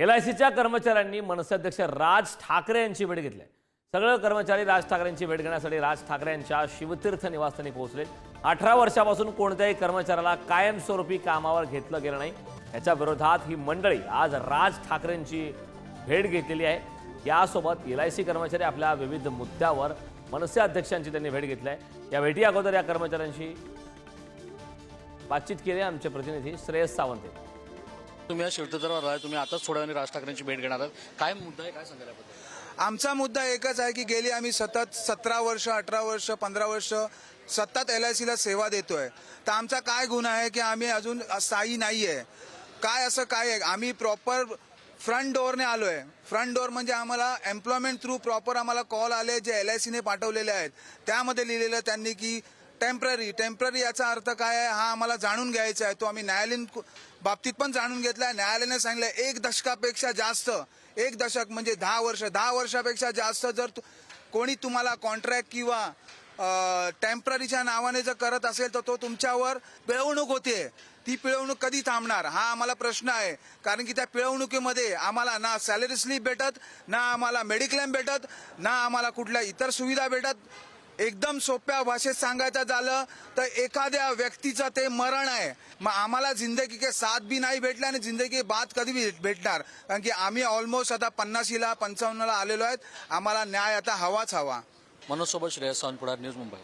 L I सीच्या कर्मचाऱ्यांनी मनसे अध्यक्ष राज ठाकरे यांची भेट घेतली आहे. सगळे कर्मचारी राज ठाकरेंची भेट घेण्यासाठी राज ठाकरे यांच्या शिवतीर्थ निवासस्थानी पोहोचले अठरा वर्षापासून कोणत्याही कर्मचाऱ्याला कायमस्वरूपी कामावर घेतलं गेलं नाही याच्या विरोधात ही मंडळी आज राज ठाकरेंची भेट घेतलेली आहे यासोबत एल आय सी कर्मचारी आपल्या विविध मुद्द्यावर मनसे अध्यक्षांची त्यांनी भेट घेतली आहे या भेटी अगोदर या कर्मचाऱ्यांशी बातचीत केली आमचे प्रतिनिधी श्रेयस सावंत यांनी. तुम्ही या शिवतीर्थावर आलाय तुम्ही आताच थोड्या वेळाने राज ठाकरेंची भेट घेणार आहात. काय मुद्दा आहे? काय सांगायला आमचा मुद्दा एकच आहे की गेली आम्ही सतत सतरा वर्ष अठरा वर्ष पंधरा वर्ष सतत एल आय सीला सेवा देतोय. तर आमचा काय गुन्हा आहे की आम्ही अजून स्थायी नाही आहे काय असं काय आहे? आम्ही प्रॉपर फ्रंट डोअरने आलोय. फ्रंट डोअर म्हणजे आम्हाला एम्प्लॉयमेंट थ्रू प्रॉपर आम्हाला कॉल आले जे एल आय सीने पाठवलेले आहेत. त्यामध्ये लिहिलेलं त्यांनी की टेंपररी टेंपररी याचा अर्थ काय आहे? हा आम्हाला जाणून घ्यायचा आहे. तो आम्ही न्यायालयीन बाबतीत पण जाणून घेतलाय न्यायालयाने सांगितलं एक दशकापेक्षा जास्त एक दशक म्हणजे दहा वर्ष दहा वर्षापेक्षा जास्त जर कोणी तुम्हाला कॉन्ट्रॅक्ट किंवा टेम्पररीच्या नावाने जर करत असेल तर तो तुमच्यावर पिळवणूक होते. ती पिळवणूक कधी थांबणार? हा आम्हाला प्रश्न आहे. कारण की त्या पिळवणुकीमध्ये आम्हाला ना सॅलरी स्लिप भेटत ना आम्हाला मेडिक्लेम भेटत ना आम्हाला कुठल्या इतर सुविधा भेटत. एकदम सोप्या भाषेत सांगायचं झालं तर एखाद्या व्यक्तीचं ते मरण आहे. मग आम्हाला जिंदगी के साथ बी नाही भेटले आणि जिंदगी बाद कधी बी भेटणार. कारण की आम्ही ऑलमोस्ट आता पन्नाशीला पंचावन्नला आलेलो आहेत. आम्हाला न्याय आता हवाच हवा. मनोज सोबत श्रेयस सावंतपुढार न्यूज मुंबई.